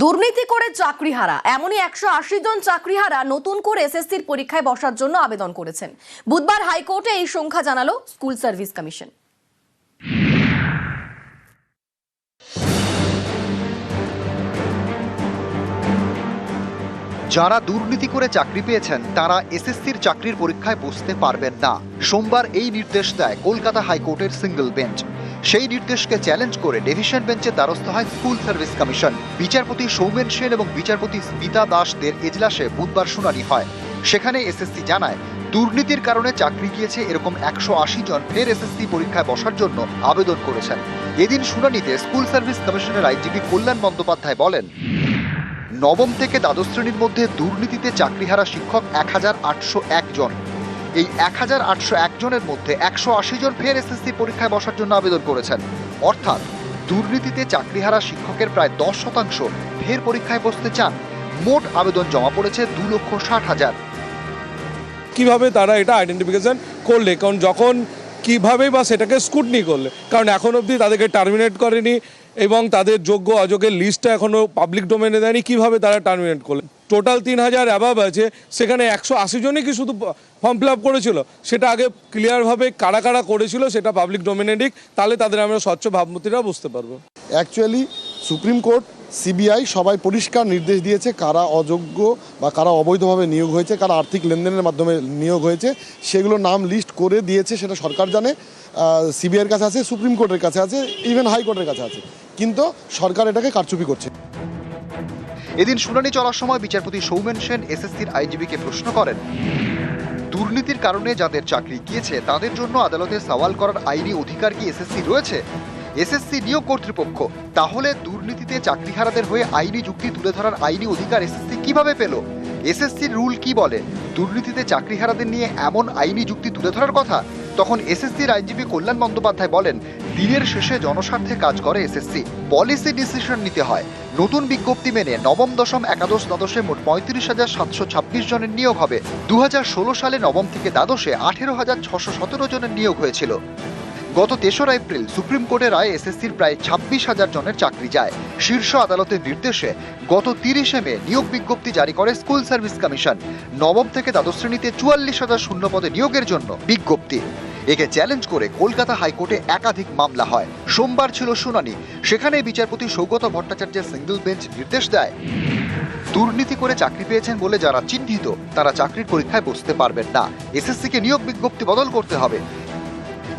দুর্নীতি করে চাকরিহারা। এমনই একশো আশি জন চাকরিহারা নতুন করে এসএসসির পরীক্ষায় বসার জন্য আবেদন করেছেন। বুধবার হাইকোর্টে এই সংখ্যা জানালো স্কুল সার্ভিস কমিশন। যারা দুর্নীতি করে চাকরি পেয়েছেন, তারা এসএসসির চাকরির পরীক্ষায় বসতে পারবেন না। সোমবার এই নির্দেশ দেয় কলকাতা হাইকোর্টের সিঙ্গল বেঞ্চ। সেই নির্দেশকে চ্যালেঞ্জ করে ডিভিশন বেঞ্চে দ্বারস্থ হয় স্কুল সার্ভিস কমিশন। বিচারপতি সৌমেন সেন এবং বিচারপতি স্মিতা দাসদের এজলাসে বুধবার শুনানি হয়। সেখানে এসএসসি জানায়, দুর্নীতির কারণে চাকরি গিয়েছে এরকম একশো আশি জন, ফের এসএসসি পরীক্ষায় বসার জন্য আবেদন করেছেন। এদিন শুনানিতে স্কুল সার্ভিস কমিশনের আইজিপি কল্যাণ বন্দ্যোপাধ্যায় বলেন, নবম থেকে দ্বাদশ শ্রেণির মধ্যে দুর্নীতিতে চাকরিহারা শিক্ষক এক হাজার আটশো এক জন। এই এক হাজার আটশো এক জনের মধ্যে একশো আশি জন ফের এসএসসি পরীক্ষায় বসার জন্য আবেদন করেছেন। অর্থাৎ দুর্নীতিতে চাকরিহারা শিক্ষকের প্রায় দশ শতাংশ ফের পরীক্ষায় বসতে চান। মোট আবেদন জমা পড়েছে দু লক্ষ ষাট হাজার। কীভাবে তারা এটা আইডেন্টিফিকেশন করলে? কারণ যখন কীভাবে বা সেটাকে স্কুটনি করলে? কারণ এখন অবধি তাদেরকে টার্মিনেট করেনি। এবং তাদের যোগ্য অযোগ্যের লিস্টটা এখনও পাবলিক ডোমেনে দেয়নি। কীভাবে তারা টার্মিনেট করলে টোটাল তিন হাজার অ্যাবাব আছে, সেখানে একশো আশি জনই কি শুধু ফর্ম ফিল আপ করেছিল? সেটা আগে ক্লিয়ারভাবে কারা কারা করেছিল সেটা পাবলিক ডোমেনে তাহলে তাদের আমরা স্বচ্ছ ভাবমূর্তিরা বুঝতে পারব। অ্যাকচুয়ালি সুপ্রিম কোর্ট সিবিআই সবাই পরিষ্কার নির্দেশ দিয়েছে কারা অযোগ্য বা কারা অবৈধভাবে নিয়োগ হয়েছে, কারা আর্থিক লেনদেনের মাধ্যমে নিয়োগ হয়েছে সেগুলো নাম লিস্ট করে দিয়েছে, সেটা সরকার জানে। সিবিআইয়ের কাছে আছে সুপ্রিম কোর্টের কাছে আছে ইভেন হাইকোর্টের কাছে আছে। কিন্তু সরকার এটাকে কারচুপি করছে। এদিন শুনানি চলার সময় বিচারপতি সৌমেন সেন এসএসসির আইজিবিকে প্রশ্ন করেন, দুর্নীতির কারণে যাদের চাকরি গিয়েছে, তাদের জন্য আদালতে সওয়াল করার আইনি অধিকার কি এসএসসি রয়েছে? এসএসসি নিয়োগ কর্তৃপক্ষ, তাহলে দুর্নীতিতে চাকরিহারাদের হয়ে আইনি যুক্তি তুলে ধরার আইনি অধিকার এসএসসি কীভাবে পেল? এসএসসির রুল কি বলে, দুর্নীতিতে চাকরিহারাদের নিয়ে এমন আইনি যুক্তি তুলে ধরার কথা? তখন এসএসসির আইনজীবী কল্যাণ বন্দ্যোপাধ্যায় বলেন, দিনের শেষে জনস্বার্থে কাজ করে এসএসসি। পলিসি ডিসিশন নিতে হয়। নতুন বিজ্ঞপ্তি মেনে নবম দশম একাদশ দ্বাদশে মোট পঁয়ত্রিশ হাজার সাতশো ছাব্বিশ জনের নিয়োগ হবে। দু হাজার ষোলো সালে নবম থেকে দ্বাদশে আঠেরো হাজার ছশো সতেরো জনের নিয়োগ হয়েছিল। গত তেসরা এপ্রিল সুপ্রিম কোর্টের রায়ে এসএসসির প্রায় ছাব্বিশ হাজার জনের চাকরি যায়। শীর্ষ আদালতের নির্দেশে গত তিরিশে মে নিয়োগ বিজ্ঞপ্তি জারি করে স্কুল সার্ভিস কমিশন। নবম থেকে দ্বাদশ শ্রেণীতে চুয়াল্লিশ হাজার শূন্য পদে নিয়োগের জন্য বিজ্ঞপ্তি। একে চ্যালেঞ্জ করে কলকাতা হাইকোর্টে একাধিক মামলা হয়। সোমবার ছিল শুনানি। সেখানে বিচারপতি সৌগত ভট্টাচার্যের সিঙ্গল বেঞ্চ নির্দেশ দেয়। দুর্নীতি করে চাকরি পেয়েছেন বলে যারা চিহ্নিত তারা চাকরির পরীক্ষায় বসতে পারবেন না। এসএসসিকে নিয়োগ বিজ্ঞপ্তি বদল করতে হবে।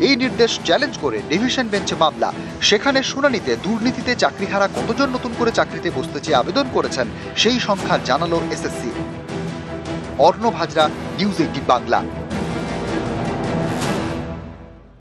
এই নির্দেশ চ্যালেঞ্জ করে ডিভিশন বেঞ্চে মামলা। সেখানে শুনানিতে, দুর্নীতিতে চাকরিহারা কতজন নতুন করে চাকরিতে বসতে চেয়ে আবেদন করেছেন, সেই সংখ্যা জানালো SSC Arnab Hazra news eighteen Bangla